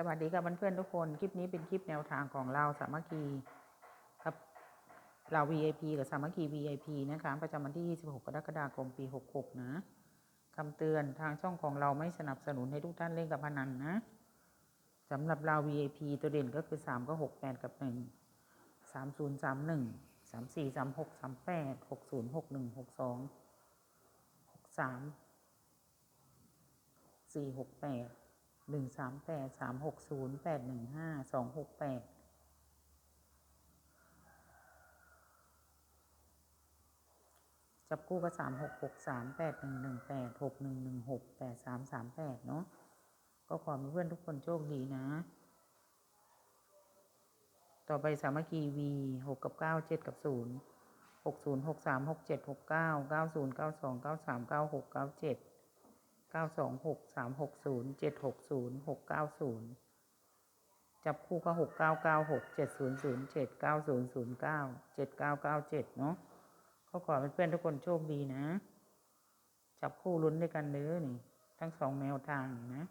สวัสดีค่ะเพื่อนๆทุกคน คลิปนี้เป็นคลิปแนวทางของเราสามัคคีครับเรา VIP กับสามัคคี VIP นะคะประจำวันที่ 26 กรกฎาคมปี 66 นะคำเตือนทางช่องของเราไม่สนับสนุนให้ทุกท่านเล่นกับพนันนะสำหรับเรา VIP ตัวเด่นก็คือ 3 ก็ 6 8 กับ 1 3 0 3 1 3 4 3 6 3 8 6 0 6 1 6 2 6 3 4 6 8 หนึ่งสามแปดสามหกศูนย์แปดหนึ่งห้าสองหกแปดจับคู่ก็สามหกหกสามแปดหนึ่งหนึ่งแปดหกหนึ่งหนึ่งหกแปดสามสามแปดเนาะก็ขอให้เพื่อนทุกคนโชคดีนะ ต่อไปสามัคคีวีหกกับเก้าเจ็ดกับศูนย์หกศูนย์หกสามหกเจ็ดหกเก้าเก้าศูนย์เก้าสองเก้าสามเก้าหกเก้าเจ็ด เก้าสองหกสามหกศูนย์เจ็ดหกศูนย์หกเก้าศูนย์จับคู่ก็หกเก้าเก้าหกเจ็ดศูนย์ศูนย์เจ็ดเก้าศูนย์ศูนย์เก้าเจ็ดเก้าเก้าเจ็ดเนาะก็ขอให้เพื่อนๆทุกคนโชคดีนะ จับคู่ลุ้นด้วยกันเด้อนี่ ทั้งสองแนวทางนะ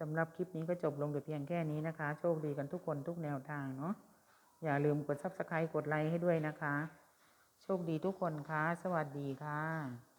สำหรับคลิปนี้ก็จบลงแต่เพียงแค่นี้นะคะ โชคดีกันทุกคนทุกแนวทางเนาะอย่าลืมกด subscribe กดไลค์ให้ด้วยนะคะ โชคดีทุกคนคะสวัสดีค่ะ